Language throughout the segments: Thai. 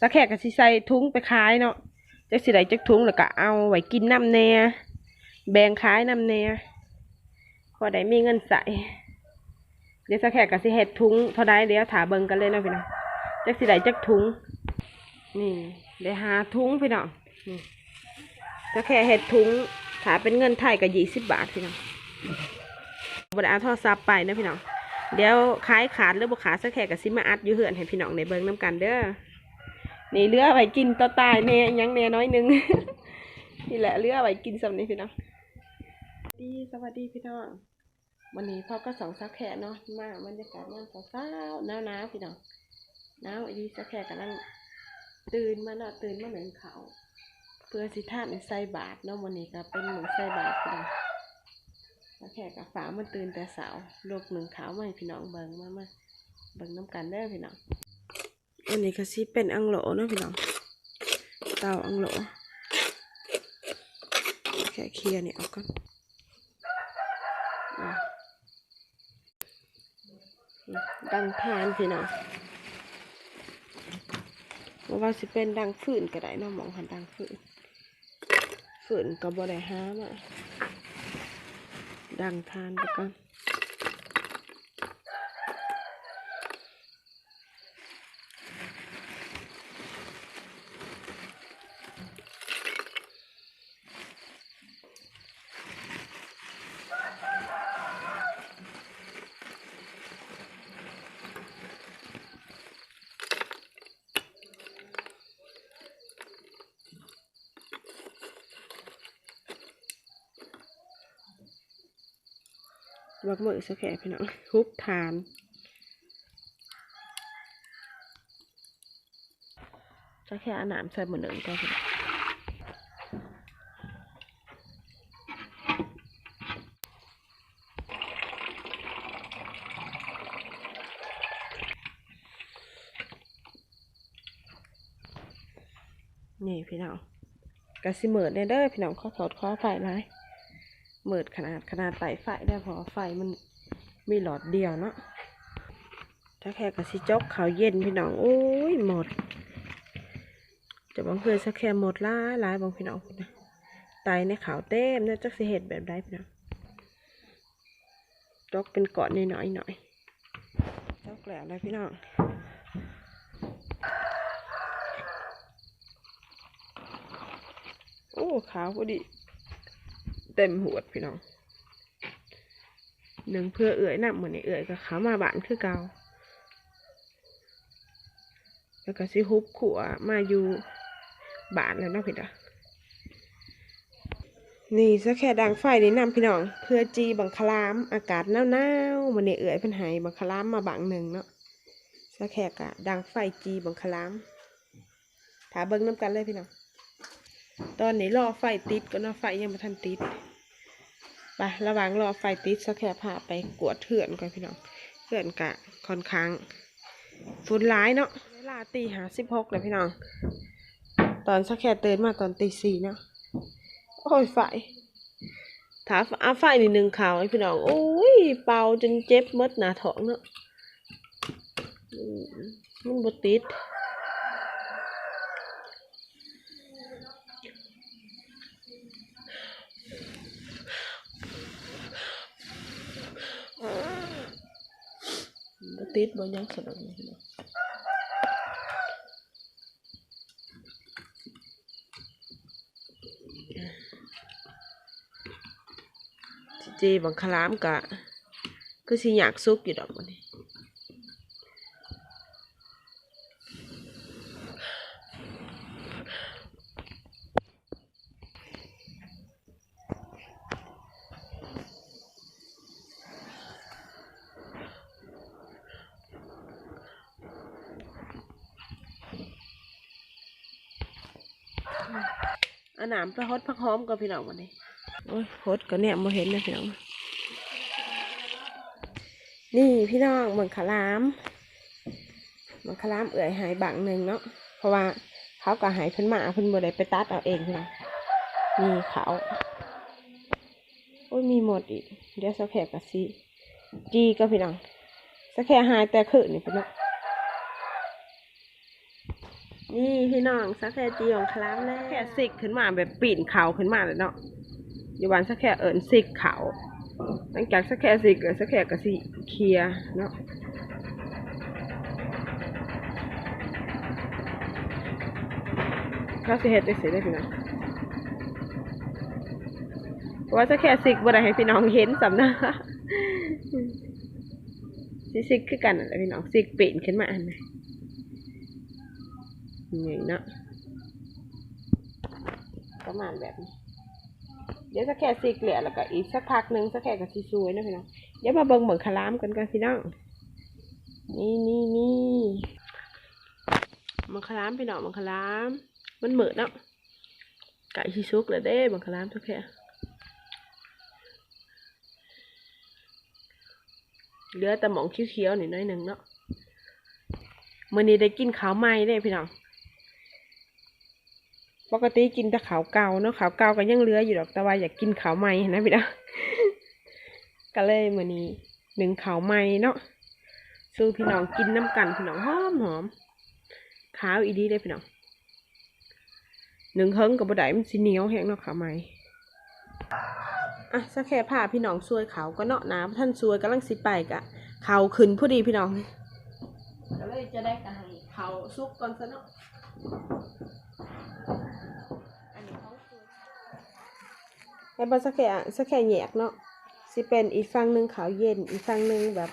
สักแขกก็สิใส่ถุงไปขายเนาะจักสิได้จักถุงแล้วก็เอาไว้กินน้ำแน่แบ่งขายน้ำแน่พอได้มีเงินใส่เดี๋ยวสักแขกก็สิเฮ็ดถุงเท่าใดเดี๋ยวถาเบิงกันเลยเนาะพี่น้องจักสิได้จักถุงนี่ได้หาถุงพี่น้องสักแขกเฮ็ดถุงถาเป็นเงินไทยก็ยี่สิบบาทพี่น้องบ่ได้เอาทรศัพท์ไปนะพี่น้องเดี๋ยวขายขาดหรือบุขาสักแขกกับซิมาอัดอยู่เหือนให้พี่น้องในเบิ้งน้ำกันเด้อ นี่เรือไว้กินต่อตายแน่ยังแน่น้อยนึง นี่แหละเรือไว้กินสำนี้พี่น้องดีสวัสดีพี่น้องวันนี้พ่อก็สองสักแขกเนาะมาบรรยากาศยามเช้าๆหนาวๆพี่น้องหนาวอีดีสักแขกกำลังตื่นมาเนาะตื่นมาเหมือนเขาเพื่อสิท่านใส่บาทเนาะวันนี้ก็เป็นเหมือนใส่บาทพี่น้องแล้วแขกกับฝามันตื่นแต่สาวลูกหนึ่งขาวให้พี่น้องเบิ่งมามาเบิ่งน้ำกันได้พี่น้อง อันนี้ก็สิเป็นอังโหลนะพี่น้อง เตาอังโหลแค่เคลียร์นี่ออกก่อนดังทานพี่น้องบ่ว่าสิเป็นดังฝืนก็ได้นาะมองหันดังฝืนฝืนก็บ่ได้ห้ามาดังทานไปก่อน บักมือสักแค่พี่น้องฮุบทานสักแค่อาหนามใส่หมดหนึ่งก็พี่น้องนี่พี่น้องกระสิเหมิดเนี่ยเด้อพี่น้องข้อสอดข้อไฟไร เมิดขนาดขนาดไต่ไฟได้เพอไฟมันมีหลอดเดียวเนาะถ้าแค่กระสิจกเขาวเย็นพี่น้องโอ้ยหมด จะบางเพื่อสักแค่หมดหลาหลายบางพี่น้องนะไตในขาวเต็มนะจักสิเห็ดแบบใดพี่น้องจกเป็นก้อนน้อยๆหน่อยจกแล้วนะพี่น้องโอ้ขาวพอดี เต็มหัวดพี่น้องหนึ่งเพื่อเอื่อยนำเหมือนเอื่อยกับเขามาบ้านคือเกาแล้วก็สิฮุบขัวมาอยู่บ้านแล้วนะพี่น้องนี่สักแค่ดังไฟนี่นำพี่น้อง เพื่อจีบังคลามอากาศหนาวๆมันนี่เอื่อยเพิ่นหายบังคลามมาบังหนึ่งเนาะสักแค่กะดังไฟจีบังคลามถาเบิ้งน้ำกันเลยพี่น้องตอนนี้รอไฟติดก็นาะไฟยังไม่ทันติด ไประหว่างรอไฟติดสักแค่าไปกวดเถื่อนก่อนพี่น้องเถื่อนกะค่อนข้างฝุ่นร้ายเนาะเวลาตีหาสิบหกเลยพี่น้อง ตอนสักแค่ตื่นมาตอนตีสี่เนาะโอ้ยไฟถาอาไฟนี่หนึ่งข่าวให้พี่น้องโอ้ยเป่าจนเจ็บมดหนาท้องเนาะมมันบติด บ่ ติดบ่ยังสนุกเลยเนาะเจีบังคลามกะ คือสิอยากซุกอยู่ดอกมันนี่ อันหนามไปฮดพักหอมกับพี่น้องมันนี่โอ้ยฮดก็เนี่ยมาเห็นนะพี่น้องนี่พี่น้องเมืองขลามเมืองขลามเอื่อยหายบังหนึ่งเนาะเพราะว่าเขาก็หายเพิ่นมาเพิ่นบ่ได้ไปตัดเอาเองพี่น้องนี่เขาโอ้ยมีหมดอีกเดี๋ยวสักแขกกะซีจีก็พี่น้องสักแขกหายแต่คืนนี่พี่น้อง นี่พี่น้องสักแค่จีของคลามแล้วแค่สิกขึ้นมาแบบปีนเขาขึ้นมาเลยเนาะอยู่วันสักแค่เอิญสิกเขาหลังจากสักแค่สิกเลยสักแค่ก็สิเคลียเนาะเขาสิเฮ็ดได้เสร็จได้พี่น้องเพราะว่าสักแค่สิกบ่ได้ให้พี่น้องเห็นสำนะสิสิกคือกันนั่นแหละพี่น้องสิกปีนขึ้นมาอันไหน นี่เนะประมาณแบบนี้ เดี๋ยวสักแค่สิกเหลือแล้วก็อีกสักพักหนึ่งสักแค่กับซีซวยนะพี่น้องเดี๋ยวมาเบิ่งเบิ่งคลามกันกันพี่น้องนี่นี่นี่มังคลามพี่น้องมังคลาม มันเหมือนเนาะไก่ชีซุกเลยเด้มังคลามสักแค่เหลือแต่หมองเขียวๆหน้อยหนึ่งเนาะมื่อนี้ได้กินข้าวไหม้ได้พี่น้อง ปกติกินแต่ขาวเก่าเนาะขาวเก่าก็ยังเหลืออยู่ดอกแต่ว่าอยากกินขาวใหม่นะพี่น้องก็เลยมื้อนี้หนึ่งขาวใหม่เนาะสู้พี่น้องกินน้ำกันพี่น้องหอมหอมขาวอีดีเลยพี่น้องหนึ่งเฮิงกับบดได้มันสีเหนียวแห้งเนาะขาวใหม่อะสักแค่ผ้าพี่น้องซวยขาวก็เนาะนะท่านซวยกำลังสิไปกะขาวขึ้นพอดีพี่น้องก็เลยจะได้กันให้ขาซุกก่อนซะเนาะ อันนี้ของคุณ ไอ้บาสักแค่สักแค่แยกเนาะสิเป็นอีกฝั่งหนึ่งขาวเย็นอีกฝั่งหนึ่งแบบ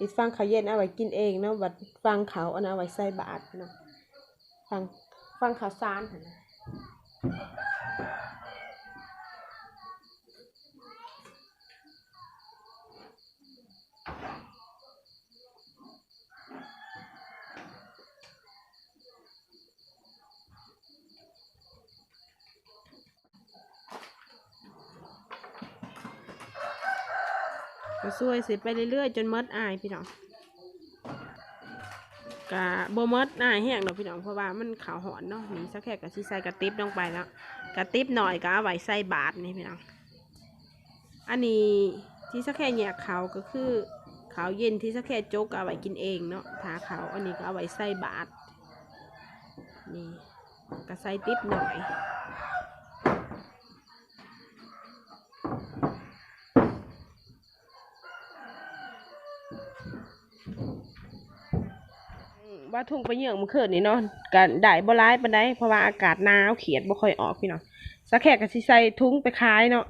อีกฟังขาวเย็นเอาไว้กินเองเนาะบัดฝั่งขาวเอาไว้ใส่บาตรเนาะฟังฟังขาวซานหั่นนะ ก็ช่วยสิไปเรื่อยๆ จนมดอายพี่น้องกะโบมดอายแห้งดอกพี่น้องเพราะว่ามันขาวหอนเนาะนี่สักแค่กะสิใส่กระติบลงไปแล้วกระติบหน่อยก็เอาไว้ใส่บาทนี่พี่น้องอันนี้ที่สักแค่แยกขาวก็คือขาวเย็นที่สักแค่โจ๊กเอาไว้กินเองเนาะทาขาวอันนี้ก็เอาไว้ใส่บาทนี่ก็ใส่ติบหน่อย ว่าทุ่งไปเหยื่องมันเขินนี่เนาะกันได้บ่ร้ายปานใดเพราะว่าอากาศหนาวเขียดบ่ค่อยออกพี่น้องสักแค่ก็สิใส่ถุงไปขายเนาะ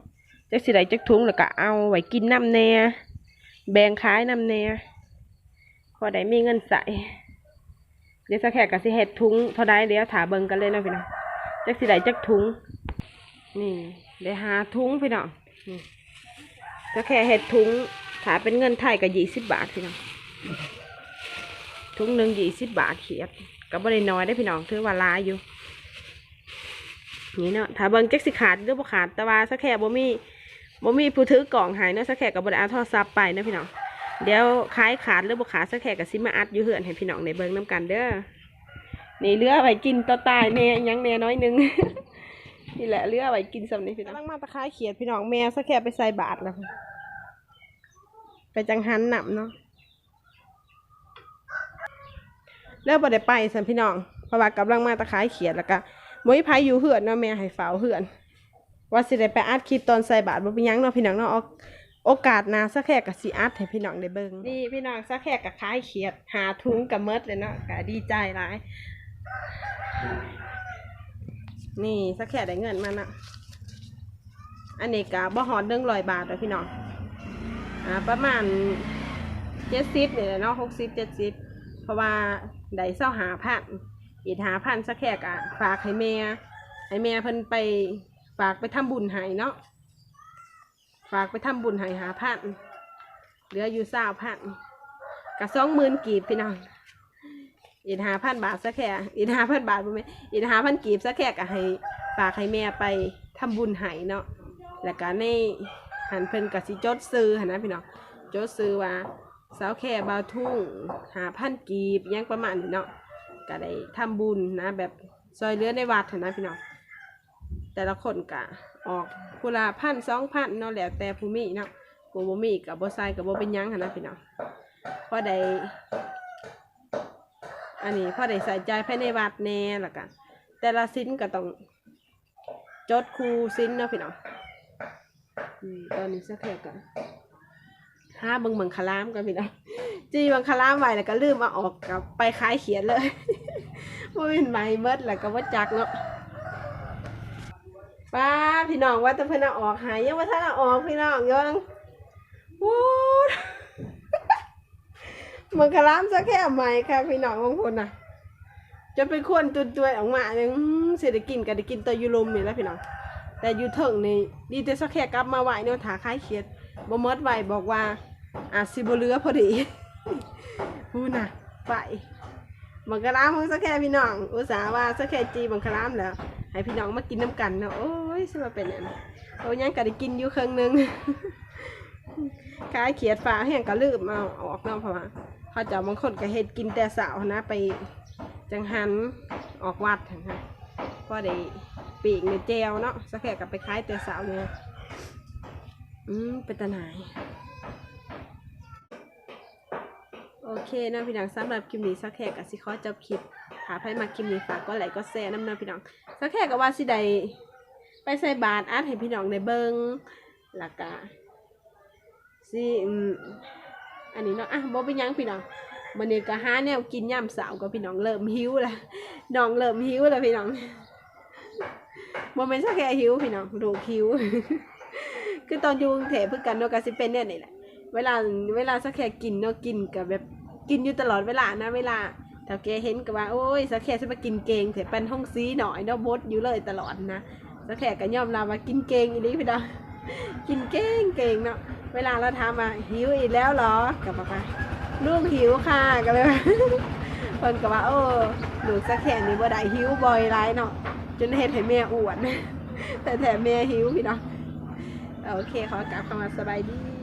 จักสิได้จักถุงแล้วก็เอาไว้กินน้ำแน่แบ่งขายน้ำแน่พอได้มีเงินใส่เดี๋ยวสักแค่ก็สิเฮ็ดถุงเท่าใดเดี๋ยวถาเบิ่งกันเลยเนาะพี่น้องจักสิได้จักถุงนี่ได้หาถุงพี่น้องสักแค่เฮ็ดถุงถ้าเป็นเงินไทยก็ยี่สิบบาทพี่น้อง ถุงหนึ่งยี่สิบบาทเขียดก็บ่ได้น้อยได้พี่น้องถือว่าลายอยู่นี่เนาะถ้าเบิ่งแจักสิขาดหรือบ่ขาดแต่ว่าสักแค่บ่มีบ่มีผู้ถือกล่องหายเนาะสักแค่ก็บ่ได้อาทรศัพท์ไปเนาะพี่น้องเดี๋ยวขายขาดหรือบ่ขาดสักแค่ก็สิมาอัดอยู่เฮือนให้พี่น้องในเบิ่งนํกันเด้อนี่เลือไว้กินต่อตายแน่ยังแน่น้อยหนึงนี่แหละเลือไว้กินสำนี้พี่น้องกำลังมาตะไคร้เขียดพี่น้องแม่สักแค่ไปใส่บาทแล้วไปจังหันหนำเนาะ แล้วบ่ได้ไปสันพี่น้องเพราะว่ากำลังมาตะขายเขียดแล้วก็บ่มีไผอยู่เหือนเนาะแม่ให้ฝ้าเหือน ว่าสิได้ไปอัดคลิปตอนใส่บาตรบ่เป็นหยังเนาะพี่น้องเนาะเอาโอกาสหนาสักแค่ก็สิอัดให้พี่น้องได้เบิ่งนี่พี่น้องสักแค่ก็ขายเขียด หาถุงกับเมดเลยเนาะก็ดีใจหลาย นี่สักแค่ได้เงินมานะอันนี้ก็บ่ฮอด100บาทเด้อพี่น้องอ่าประมาณ70นี่แหละเนาะ60 70เพราะว่า ได้เศร้าหาพันอีกหาพันสักแค่กะฝากให้แม่ให้แม่เพิ่นไปฝากไปทำบุญให้เนาะฝากไปทำบุญให้หาพันเหลืออยู่เศร้าพันกะสองหมื่นกีบพี่น้องอีกหาพันบาทสักแค่อีกหาพันบาทบ่แม่อีกหาพันกีบสักแค่กะให้ฝากให้แม่ไปทำบุญให้เนาะแล้วก็ในหันเพิ่นกะสิจดซื้อหันนะพี่น้องจดซื้อว่า สาวแค่บาวทุ่งหาพันกีบยังประมาณนี้เนาะก็ได้ทำบุญนะแบบซอยเรือในวัดนะพี่น้องแต่ละคนกะออกผู้ละพันสองพันเนาะแล้วแต่ผู้มีเนาะผู้บ่มีกับโบ่ใส่กับโบเป็นหยังหั้นนะพี่น้องพอได้อันนี้พอได้ใส่ใจภายในวัดแน่ล้วกันแต่ละสิ้นก็ต้องจดครูสิ้นเนาะพี่น้องอตอนนี้สักแค่กัน ห้าเบิงเบิงคลามกันพี่น้องจีบิงคลามไว้แล้วก็ลืมเอาออกกับไปคล้ายเขียนเลยว่าเป็นไม้เบิดแล้วก็ว่าจักเนาะป้าพี่น้องว่าแต่เพิ่นอออกหายยังว่าท่านอออกพี่น้องยังวู้ดมันกระล้ามสักแค่ไหมค่ะพี่น้องบางคนน่ะจะเป็นคนตุนตัวออกมาเนี่ยเศรษฐกินก็ได้กินตัวยูลมนี่แล้วพี่น้องแต่อยูเถิงนี่ดีแต่สักแค่กลับมาไหวเนาะถาคล้ายเขียดบ่มดไหวบอกว่า อาจสิบเลือพอดีพูน่ะ ไปมันกระล้ามของสักแค่พี่น้อง อุตส่าห์ว่าสักแค่จีมันกระล้ามแล้ว ให้พี่น้องมากินน้ำกันเนาะ โอ้ยสิมาเป็นอันโอ้ยยังก็ได้กินอยู่ครึ่งหนึงคลายเขียดฟ้าแห้งก็ลืมเอาออกนาะเพราะว่าเขาเจะบางคนก็เฮ็ดกินแต่สาวนะ ไปจังหันออกวัดนะพอได้ปีกในแจวเนาะสักแค่กับไปคล้ายแต่สาวเนี่ยอืมเป็นตาหนาย โอเคเนาพี่น้องสำหรับคลิปนี้สักแค่กับสิขอจบคลิปหาใครมาคลิปนี้ฝากก็ไลค์ก็แชร์น้ำเนาพี่น้องสักแค่กับว่าสิได้ไปใส่บาตรอัดให้พี่น้องได้เบิงแล้วก็สิอืมอันนี้เนาะอะบ่เป็นหยังพี่น้องมันนี้ก็หาแนวกินย่ำสาวก็พี่น้องเริ่มหิวล้วน้องเริ่มหิวล้วพี่น้องบ่แม่นสักแค่หิวพี่น้องลูหิว คือตอนอยู่กรุงเทพเพื่อกันเนาะก็สิเป็นเนี่ยนี่แหละ เวลาเวลาสักแค่กินเนาะกินกับแบบกินอยู่ตลอดเวลานะเวลาถ้าแกเห็นก็ว่าโอ้ยสักแค่สิมากินเกงเถอะเป็นห้องซีหน่อยเนาะบดอยู่เลยตลอดนะสักแค่ก็ยอมรับว่ากินเกงอีหลีพี่น้องกินเก่งเก่งเนาะเวลาเราทำอะหิวอีกแล้วเหรอกับมาลูกหิวค่ะกันเลยเพิ่นก็ว่าโอ้ลูกสักแค่นี้บ่ได้หิวบ่อยไรเนาะจนเฮ็ดให้แม่อ้วนแต่แถมแม่หิวพี่น้องโอเคขอกลับเข้ามาสบายดี